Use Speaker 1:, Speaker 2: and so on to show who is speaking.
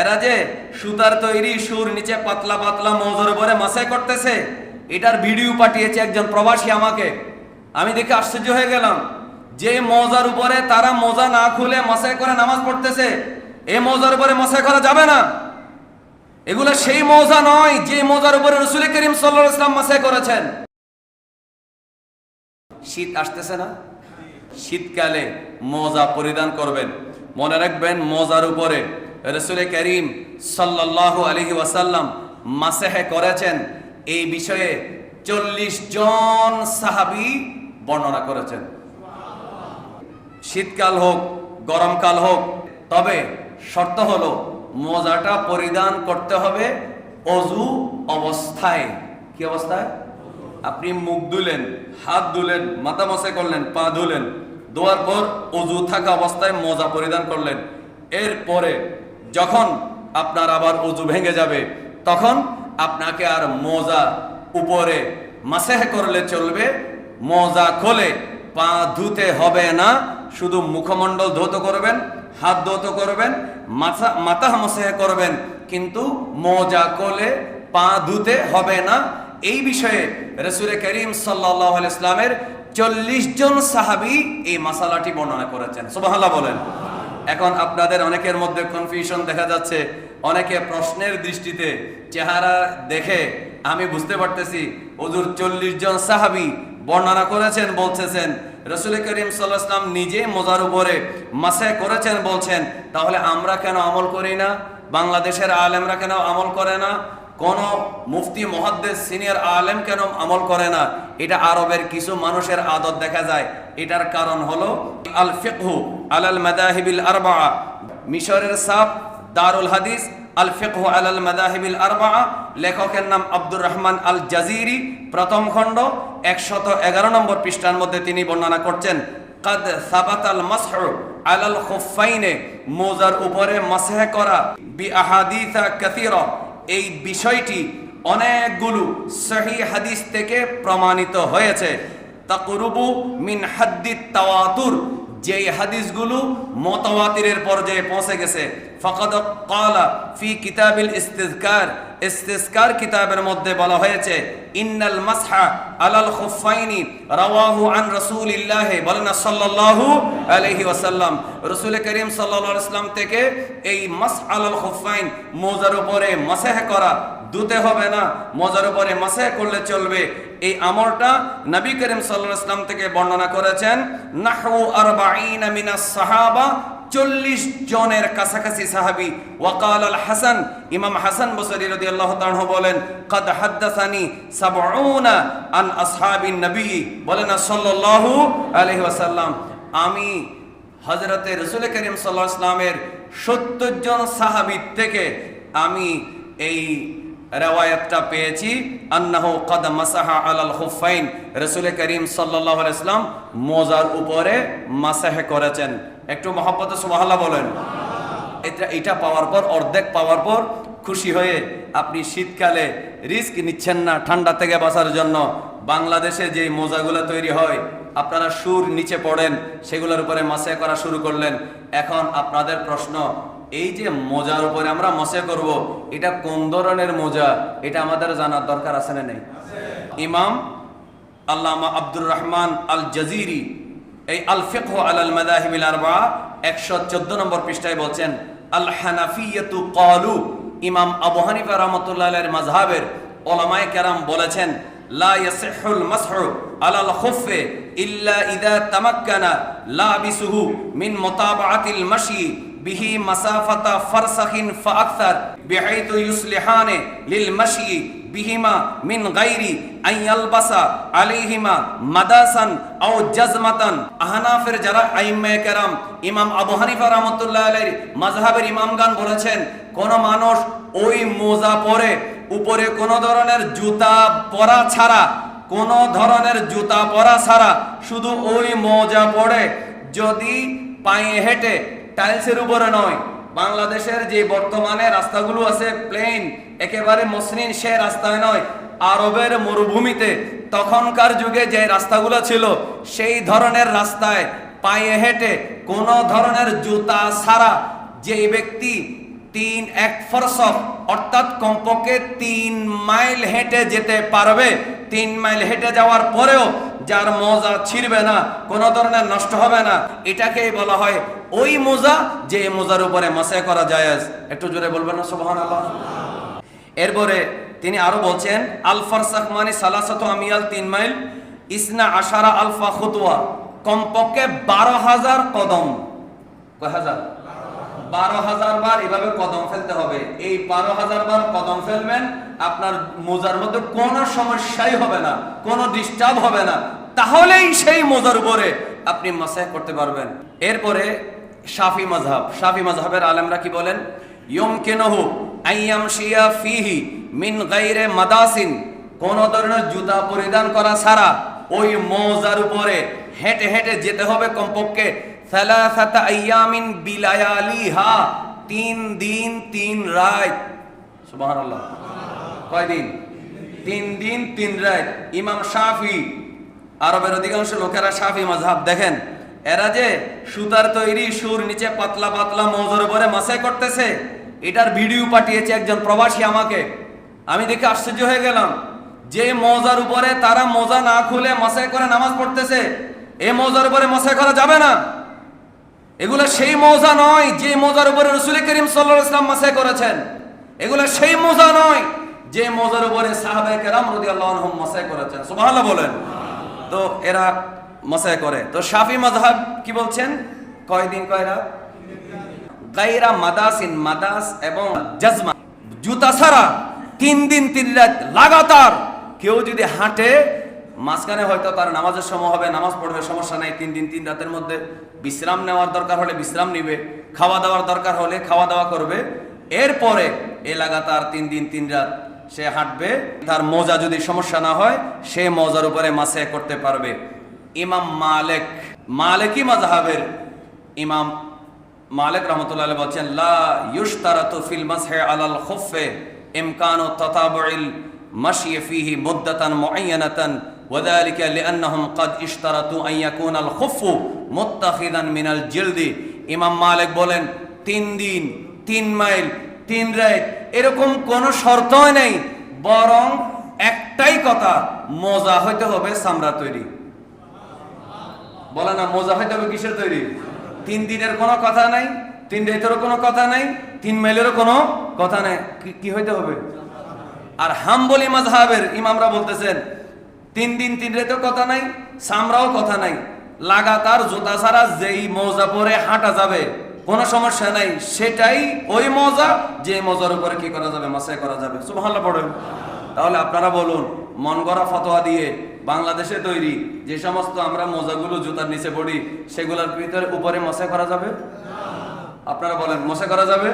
Speaker 1: এরা যে সুতার তৈরি সুর নিচে পাতলা পাতলা মৌজোর উপরে মাসাই করতেছে, এটার ভিডিও পাঠিয়েছে একজন প্রবাসী আমাকে। আমি দেখে আশ্চর্য হয়ে গেলাম যে মজার উপরে তারা মজা না খুলে মাসাই করে নামাজ পড়তেছে এ মজার উপরে মাসাই করা যাবে না। এগুলো সেই মজা নয় যে মজার উপরে রসুল করিম সাল্লাহ ইসলাম মাসাই করেছেন। শীত আসতেছে না? শীতকালে মজা পরিধান করবেন। মনে রাখবেন মজার উপরে রসুল করিম সাল্লাহ আলহি ওয়াসাল্লাম মাসেহে করেছেন, এই বিষয়ে চল্লিশ জন সাহাবি বর্ণনা করেছেন। শীতকাল হোক, গরমকাল হোক, তবে শর্ত হলো মোজাটা পরিধান করতে হবে অজু অবস্থায়। কি অবস্থায়? আপনি মুখ ধুলেন, হাত ধুলেন, মাথা মশাই করলেন, পা ধুলেন, ধোয়ার পর অজু থাকা অবস্থায় মোজা পরিধান করলেন। এরপরে যখন আপনার আবার অজু ভেঙে যাবে, তখন আপনাকে আর মোজা উপরে মাসেহ করলে চলবে, মোজা খোলে, পা ধুতে হবে না, শুধু মুখমণ্ডল ধৌত করবেন, হাত ধৌত করবেন, মাথা মাথা মসেহ করবেন, কিন্তু মোজা কোলে পা ধুতে হবে না। এই বিষয়ে রসুল করিম সাল্লাহ ইসলামের চল্লিশ জন সাহাবি এই মাসালাটি বর্ণনা করেছেন। সুবাহাল্লাহ বলেন। এখন আপনাদের অনেকের মধ্যে কনফিউশন দেখা যাচ্ছে। অনেকে প্রশ্নের দৃষ্টিতে চেহারা দেখে, আমি বুঝতে পারতেছি ওজুর চল্লিশ জন সাহাবি বর্ণনা করেছেন বলতেছেন রসুল করিম সাল্লাহাম নিজে মোজার উপরে মাসে করেছেন, বলছেন, তাহলে আমরা কেন আমল করি না? বাংলাদেশের আলেমরা কেন আমল করে না? কোন মুফতি মহাদ্দেশ সিনিয়র আলেম কেন আমল করে না? এটা আরবের কিছু মানুষের আদত দেখা যায়। এটার কারণ হলো আল ফিকহু আলাল মাদাহিবিল আরবা মিশরের সাপ দারুল হাদিস, আল ফিকহু আলাল মাদাহিবিল আরবা লেখকের নাম আব্দুর রহমান আল জাজিরি। প্রথম খণ্ড, একশত এগারো নম্বর পৃষ্ঠার মধ্যে তিনি বর্ণনা করছেন, কাদ সাবাতাল মাসহু আলাল খুফাইনে মোজার উপরে মাসহ করা, বি আহাদিসা কাসীরা এই বিষয়টি অনেকগুলো সহি হাদিস থেকে প্রমাণিত হয়েছে। তাকরুবু মিন হাদ্দিত তাওয়াতুর যেই হাদিসগুলো মতওয়াতিরের পর্যায়ে পৌঁছে গেছে। ফকদ কালা ফি কিতাবিল ইস্তিজকার। ইস্তিজকার কিতাবের মধ্যে বলা হয়েছে, ইন্নাল মাসহা আলাল খুফাইনি রাওয়াহু আন রাসূলিল্লাহ বলেন সাল্লাল্লাহু আলাইহি ওয়াসাল্লাম। রাসূল করিম সাল্লাল্লাহু আলাইহি ওয়াসাল্লাম থেকে এই মাস আলাল খুফাইন মোজার উপরে মাসাহ করা দুতে হবে না, মজার উপরে মাসায় করলে চলবে। এই আমলটা নবী করিম সাল্লাহ ইসলাম থেকে বর্ণনা করেছেন নাহু আরবাঈনা সাহাবা চল্লিশ জনের কাছাকাছি সাহাবি। ওয়াকাল আল হাসান, ইমাম হাসান বসরি রদি আল্লাহ তাহ বলেন, কাদ হাদ্দাসানি সাবউনা আন আসহাবিন নবী বলেন সাল্লাল্লাহু আলাইহি ওয়াসাল্লাম। আমি হযরতে রাসূল করিম সাল্লাল্লাহু আলাইহি ওয়াসাল্লামের সত্তর জন সাহাবী থেকে আমি এই রেওয়ায়াতটা পেয়েছি। আন্নাহু কদ মাসাহা আলাল খুফাইন রাসূল করিম সাল্লাল্লাহু আলাইহি ওয়াসাল্লাম মোজার উপরে মাসাহ করেছেন। একটু মহব্বত, সুবহানাল্লাহ বলেন। এটা এটা পাওয়ার পর, অর্ধেক পাওয়ার পর খুশি হয়ে আপনি শীতকালে রিস্ক নিচ্ছেন না ঠান্ডা থেকে বাঁচার জন্য। বাংলাদেশে যে মোজাগুলো তৈরি হয়, আপনারা সুর নিচে পড়েন, সেগুলোর উপরে মাসে করা শুরু করলেন। এখন আপনাদের প্রশ্ন এই যে মোজার উপরে আমরা মশে করব, এটা কোন ধরনের মোজা? এটা আমাদের জানার দরকার আছে না নেই? ইমাম আল্লামা আব্দুর রহমান আল জাজিরি এই আল ফিকহ আলাল মাদাহিবিল আরবা, একশো চোদ্দ নম্বর পৃষ্ঠায় বলছেন আল হানাফিয়াতু ক্বালু ইমাম আবু হানিফা রাহমাতুল্লাহ মাযহাবের ওলামায়ে কেরাম বলেছেন, লা ইয়াসিহুল মাসহু আলাল খুফে ইল্লা ইদা তামাক্কানা লাবিসুহু মিন মুতাবাআতিল মাশি বিহি মাসাফাতা ফারসাখিন ফাআকতার বিহাইতু ইউসলিহানে লিল মাশি বিহিমা মিন গাইরি আইয়ালবাসা আলাইহিমা মাদাসান আও জাজমাতান। আহনাফের যারা আইম্মায়ে কেরাম, ইমাম আবু হানিফা রাহমাতুল্লাহ আলাইহির মাযহাবের ইমামগান বলেছেন, কোন মানুষ ওই মোজা পরে, উপরে কোন ধরনের জুতা পরা ছাড়া, কোন ধরনের জুতা পরা ছাড়া শুধু ওই মোজা পরে, যদি পায়ে হেঁটে টাইলসের উপরে নয়। বাংলাদেশের যে বর্তমানে রাস্তাগুলো আছে প্লেন একেবারে মসৃণ, সে রাস্তায় নয়। আরবের মরুভূমিতে তখনকার যুগে যে রাস্তাগুলো ছিল, সেই ধরনের রাস্তায় পায়ে হেঁটে কোনো ধরনের জুতা ছাড়া যে ব্যক্তি তিন এক ফরসক অর্থাৎ কমপক্ষে তিন মাইল হেঁটে যেতে পারবে। তিন মাইল হেঁটে যাওয়ার পরেও যার মোজা ছিঁড়বে না, কোনো ধরনের নষ্ট হবে না। এটাকেই বলা হয় ওই মোজা যে মোজার উপরে মাসে করা যায়। একটু জোরে বলবেন না সোহান আল্লাহ এরপরে তিনি আরও বলছেন আলফার সাকমানি সালাসাত আমিয়াল তিন মাইল, ইসনা আশারা আলফা খুতুয়া কমপক্ষে বারো হাজার কদম। কয় হাজার? বারো হাজার বার এভাবে কদম ফেলতে হবে। এই বারো হাজার বার কদম ফেলবেন, আপনার মোজার মধ্যে কোনো সমস্যাই হবে না, কোনো ডিস্টার্ব হবে না। তাহলেই সেই মোজার উপরে আপনি মাসাহ করতে পারবেন। এরপরে শাফি mazhab শাফি mazhabের আলেমরা কি বলেন? ইয়মকিনহু আইয়ামশিয়া ফিহি মিন গাইরে মাদাসিন। কোন ধরনের জুতা পরিধান করা ছাড়া ওই মৌজার উপরে হেঁটে হেঁটে যেতে হবে কমপক্ষে আইয়ামিন বিলায়ালিহা। তিন দিন, তিন রাত। কয় দিন? তিন দিন, তিন রাত। ইমাম শাফি, আরবের অধিকাংশ লোকেরা শাফি মাযহাব দেখেন। এরা যে সুতার তৈরি, সুর নিচে পাতলা পাতলা মৌজার উপরে মাসাই করতেছে, এটার ভিডিও পাঠিয়েছে একজন প্রবাসী আমাকে। আমি দেখে আশ্চর্য হয়ে গেলাম, যে মৌজার উপরে তারা মোজা না খুলে মাসাই করে নামাজ পড়তেছে এই মৌজার উপরে মাসাই করা যাবে না। এগুলো সেই মৌজা নয় যে মৌজার উপরে রসুল করিম সাল্লাহ ইসলাম মাসাই করেছেন। এগুলো সেই মোজা নয় যে মোজার উপরে সাহাবায়ে কেরাম রাদিয়াল্লাহু আনহুম মাসাই করেছেন। সুবহানাল্লাহ বলেন। তো এরা মাসাই করে। তো শাফি মাযহাব কি বলছেন? কয়দিন কয়রা গায়রা মাদাসিন, মাদাস এবং জাজমা। জুতা ছাড়া তিন দিন তিন রাত লাগাতার কেউ যদি হাঁটে মাঝখানে হয়তো তার নামাজের সময় হবে, নামাজ পড়বে, সমস্যা নাই, তিন দিন, তিন রাতের মধ্যে বিশ্রাম নেওয়ার দরকার হলে বিশ্রাম নিবে, খাওয়া দাওয়ার দরকার হলে খাওয়া দাওয়া করবে। এরপরে এ লাগাতার তিন দিন, তিন রাত সে হাঁটবে, তার মোজা যদি সমস্যা না হয়, সে মোজার উপরে মাসে করতে পারবে। ইমাম মালেক, মালেকি মাজহাবের ইমাম মালেক রহমতুল্লাহ বলছেন, লা ইউশতারাতু ফিল মাসহি আলাল খুফফে, ইমকানু তাতাবুইল মাশি ফিহি মুদ্দাতান মুআয়্যানাতান وذلك لأنهم قد اشترطوا أن يكون الخف متخذا من الجلد ইমাম মালিক বলেন তিন দিন তিন মাইল তিন রাত এরকম কোনো শর্তই নেই বরং একটাই কথা মোজা হইতে হবে চামড়া তৈরি বলে না মোজা হইতে হবে কিসের তৈরি তিন দিনের কোনো কথা নাই তিন রাতেরও কোনো কথা নাই তিন মাইলেরও কোনো কথা নাই কি- কি হইতে হবে আর হাম্বলি মাজহাবের ইমামরা বলতেছেন তিন দিন তিন রাতেও কথা নাই সামরাও কথা নাই। লাগাতার জুতা ছাড়া যেই মৌজা পরে হাঁটা যাবে, কোনো সমস্যা নাই। সেটাই ওই মজা, যে মজার উপরে কি করা যাবে মাসায় করা যাবে। সুবহানাল্লাহ পড়েন। তাহলে আপনারা বলুন, মন গড়া ফতোয়া দিয়ে বাংলাদেশে তৈরি যে সমস্ত আমরা মোজাগুলো জুতার নিচে পড়ি, সেগুলোর ভিতরে উপরে মশা করা যাবে? আপনারা বলেন মশা করা যাবে?